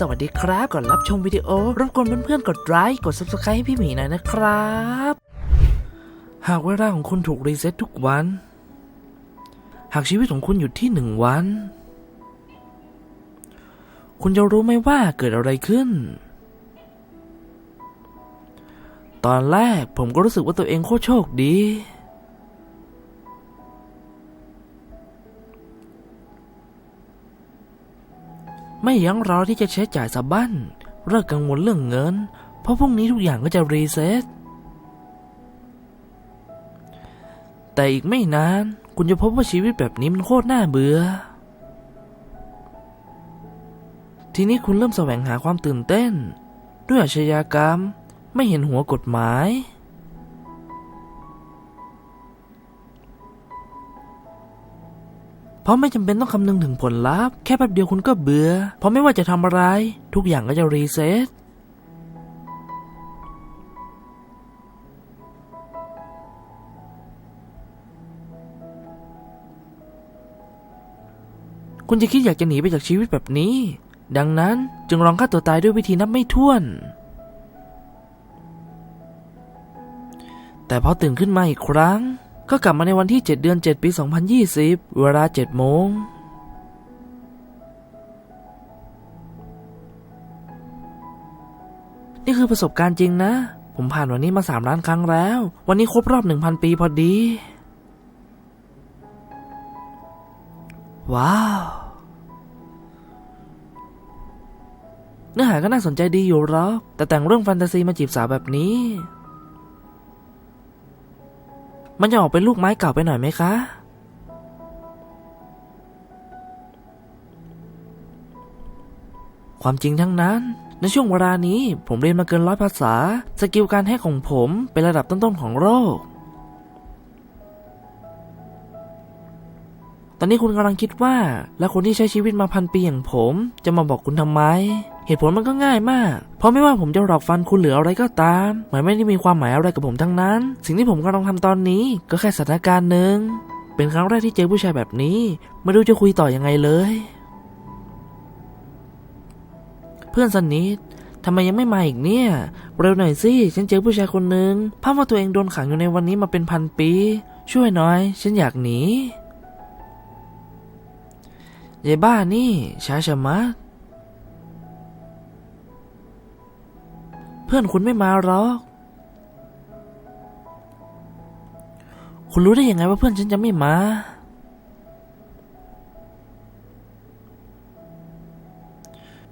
สวัสดีครับก่อนรับชมวิดีโอรบกวนเพื่อนๆกดไลค์กด subscribe ให้พี่หมีหน่อยนะครับ หากเวลาของคุณถูกรีเซ็ตทุกวัน หากชีวิตของคุณหยุดที่หนึ่งวัน คุณจะรู้ไหมว่าเกิดอะไรขึ้น ตอนแรกผมก็รู้สึกว่าตัวเองโคตรโชคดี ไม่ยั้งรอที่จะใช้จ่ายสะบั้นเลิกกังวลเรื่องเงิน เพราะพรุ่งนี้ทุกอย่างก็จะรีเซ็ตแต่อีกไม่นาน คุณจะพบว่าชีวิตแบบนี้มันโคตรน่าเบื่อ ทีนี้คุณเริ่มแสวงหาความตื่นเต้น ด้วยอาชญากรรม ไม่เห็นหัวกฎหมาย เพราะไม่จำเป็นต้องคำนึงถึงผลลัพธ์ แค่แป๊บเดียวคุณก็เบื่อ เพราะไม่ว่าจะทำอะไร ทุกอย่างก็จะรีเซ็ตคุณจะคิดอยากจะหนีไปจากชีวิตแบบนี้ ดังนั้นจึงลองฆ่าตัวตายด้วยวิธีนับไม่ถ้วน แต่พอตื่นขึ้นมาอีกครั้ง ก็กลับมาในวันที่ 7 เดือน 7 ปี 2020 เวลา 7 โมง นี่คือประสบการณ์จริงนะ ผมผ่านวันนี้มา 3 ล้านครั้งแล้ว วันนี้ครบรอบ 1,000 ปีพอดี ว้าว เนื้อหาก็น่าสนใจดีอยู่หรอก แต่แต่งเรื่องแฟนตาซีมาจีบสาวแบบนี้ มันจะออกเป็นลูกไม้เก่าไปหน่อยไหมคะ ความจริงทั้งนั้น ในช่วงเวลานี้ผมเรียนมาเกินร้อยภาษา สกิลการแฮกของผมเป็นระดับต้นๆของโลก ตอนนี้คุณกำลังคิดว่า แล้วคนที่ใช้ชีวิตมาพันปีอย่างผมจะมาบอกคุณทำไม เหตุผลมันก็ง่ายมาก เพราะไม่ว่าผมจะหลอกฟันคุณหรืออะไรก็ตามมันไม่ได้มีความหมายอะไรกับผมทั้งนั้น สิ่งที่ผมกำลังทำตอนนี้ก็แค่สถานการณ์หนึ่งเป็นครั้งแรกที่เจอผู้ชายแบบนี้ ไม่รู้จะคุยต่อยังไงเลย เพื่อนสนิททำไมยังไม่มาอีกเนี่ย เร็วหน่อยสิ ฉันเจอผู้ชายคนหนึ่งภาพว่าตัวเองโดนขังอยู่ในวันนี้มาเป็นพันปี ช่วยหน่อย ฉันอยากหนียายบ้านี่ช้าชะมัด พื่อนคุณไม่มาหรอก คุณรู้ได้ยังไงว่าเพื่อนฉันจะไม่มา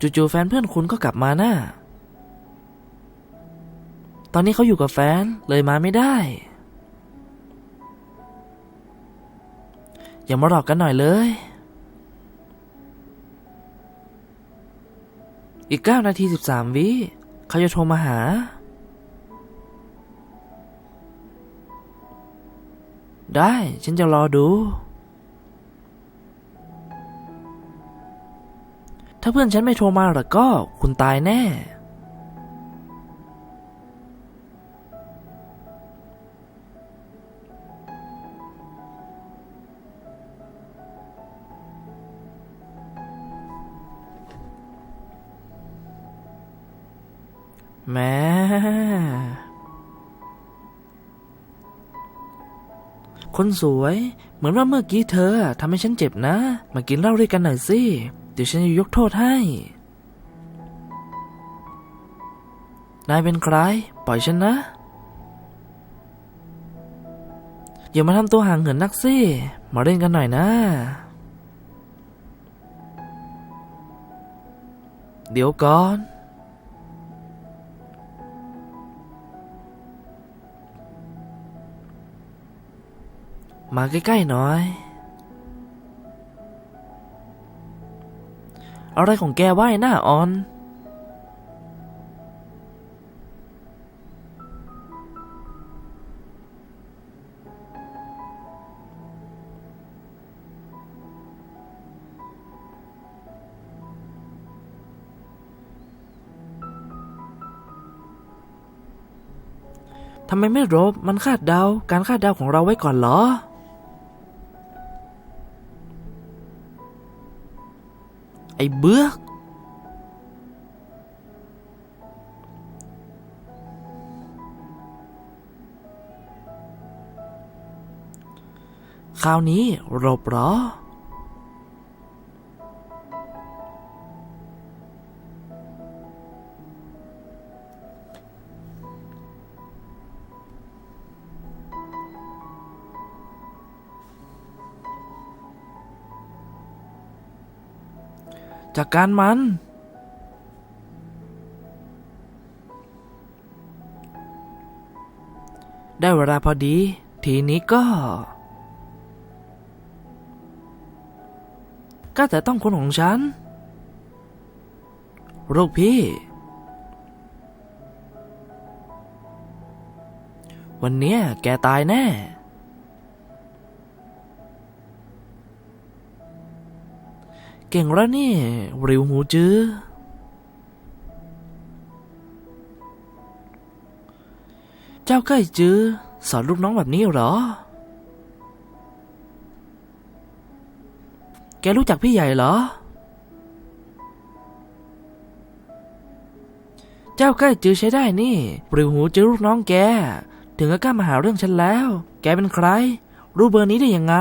จู่ๆแฟนเพื่อนคุณก็กลับมานะ่ะ ตอนนี้เขาอยู่กับแฟนเลยมาไม่ได้ อย่ามาหลอกกันหน่อยเลยอีก 9 นาที 13 วิ เขาจะโทรมาหา ได้ ฉันจะรอดู ถ้าเพื่อนฉันไม่โทรมาหรอก็คุณตายแน่ แม่คนสวย เหมือนว่าเมื่อกี้เธอทำให้ฉันเจ็บนะ มากินเหล้าด้วยกันหน่อยสิ เดี๋ยวฉันจะยกโทษให้ นายเป็นใคร ปล่อยฉันนะ อย่ามาทำตัวห่างเหินนักสิ มาเล่นกันหน่อยนะ เดี๋ยวก่อน มาใกล้ๆหน่อย อะไรของแกว่ายหน้าออน ทำไมไม่รบ มันคาดเดา การคาดเดาของเราไว้ก่อนเหรอ อ้เบื้อคราวนี้รบหรอ จากการมัน ได้เวลาพอดี ทีนี้ก็ ก็แต่ต้องคนของฉัน ลูกพี่ วันนี้แกตายแน่ เก่งแล้วนี่ริวหูจื้อ เจ้าใกล้จื้อสอนลูกน้องแบบนี้เหรอ แกรู้จักพี่ใหญ่เหรอ เจ้าใกล้จื้อใช้ได้นี่ริวหูจื้อลูกน้องแก ถึงก็กล้ามาหาเรื่องฉันแล้ว แกเป็นใคร รู้เบอร์นี้ได้ยังไง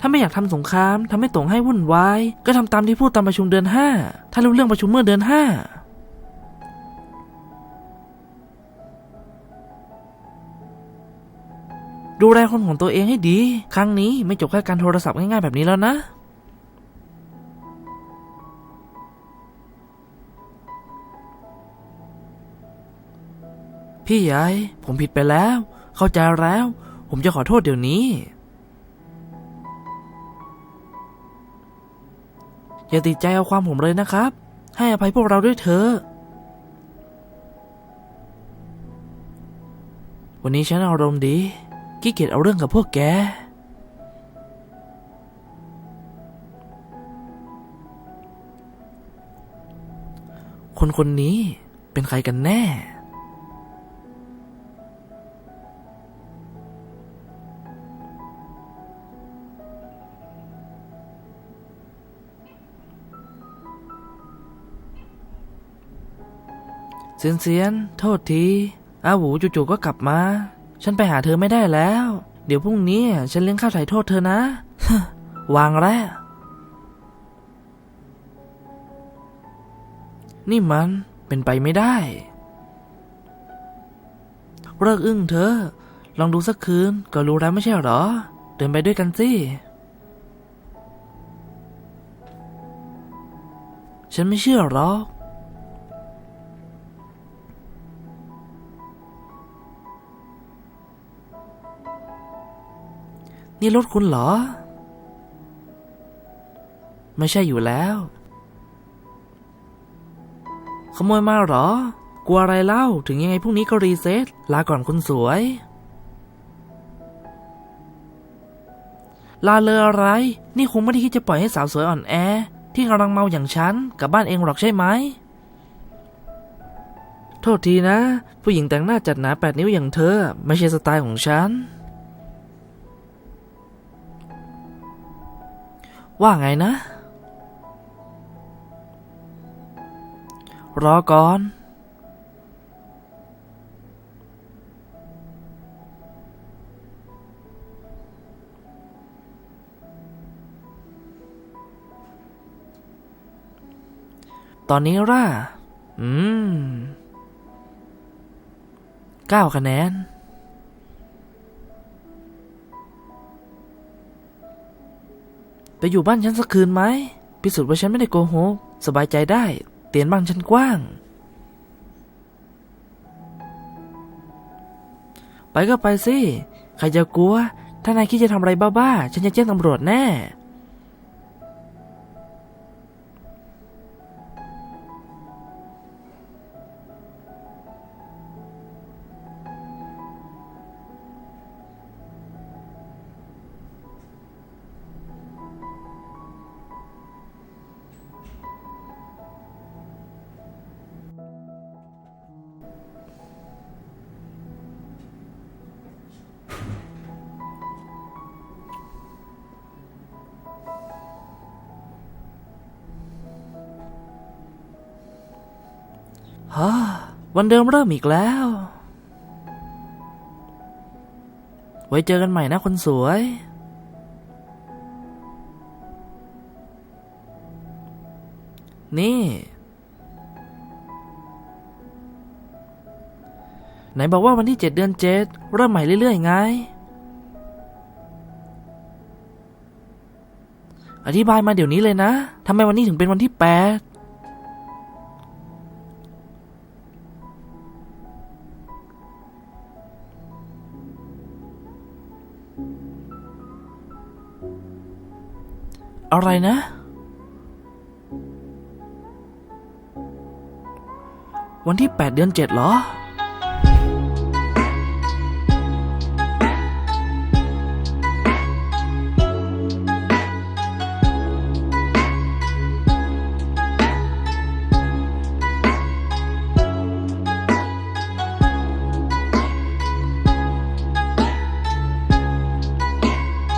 ถ้าไม่อยากทำสงครามทำให้ตงให้วุ่นวาย ก็ทำตามที่พูดตามประชุมเดือนห้า ถ้ารู้เรื่องประชุมเมื่อเดือนห้าดูแลคนของตัวเองให้ดี ครั้งนี้ไม่จบแค่การโทรศัพท์ง่ายๆแบบนี้แล้วนะ พี่ใหญ่ผมผิดไปแล้ว เข้าใจแล้ว ผมจะขอโทษเดี๋ยวนี้ อย่าติดใจเอาความผมเลยนะครับ ให้อภัยพวกเราด้วยเถอะวันนี้ฉันอารมณ์ดีขี้เกียจเอาเรื่องกับพวกแก คนคนนี้เป็นใครกันแน่ เซียนเซียนโทษทีอาหูจู่ๆก็กลับมา ฉันไปหาเธอไม่ได้แล้ว เดี๋ยวพรุ่งนี้ฉันเลี้ยงข้าวไถ่โทษเธอนะ วางแล้วนี่มันเป็นไปไม่ได้เลิกอึ้งเธอ ลองดูสักคืนก็รู้แล้วไม่ใช่หรอ เดินไปด้วยกันสิ ฉันไม่เชื่อหรอก นี่รถคุณเหรอ ไม่ใช่อยู่แล้ว ขโมยมาเหรอ กลัวอะไรเล่า ถึงยังไงพรุ่งนี้ก็รีเซ็ตลาก่อนคุณสวย ลาเลยอะไร นี่คงไม่ได้คิดจะปล่อยให้สาวสวยอ่อนแอ ที่กำลังเมาอย่างฉันกลับบ้านเองหรอกใช่ไหมโทษทีนะ ผู้หญิงแต่งหน้าจัดหนาแปดนิ้วอย่างเธอ ไม่ใช่สไตล์ของฉัน ว่าไงนะ รอก่อน ตอนนี้ร่า อืมเก้าคะแนน ไปอยู่บ้านฉันสักคืนไหมพิสูจน์ว่าฉันไม่ได้โกหกสบายใจได้ เตียนบ้านฉันกว้าง ไปก็ไปสิ ใครจะกลัว ถ้านายคิดจะทำอะไรบ้าๆ ฉันจะแจ้งตำรวจแน่ วันเดิมเริ่มอีกแล้ว ไว้เจอกันใหม่นะคนสวย นี่ ไหนบอกว่าวันที่เจ็ดเดือนเจ็ดเริ่มใหม่เรื่อยๆไง อธิบายมาเดี๋ยวนี้เลยนะทำไมวันนี้ถึงเป็นวันที่แปด อะไรนะ วันที่ 8 เดือน 7 เหรอ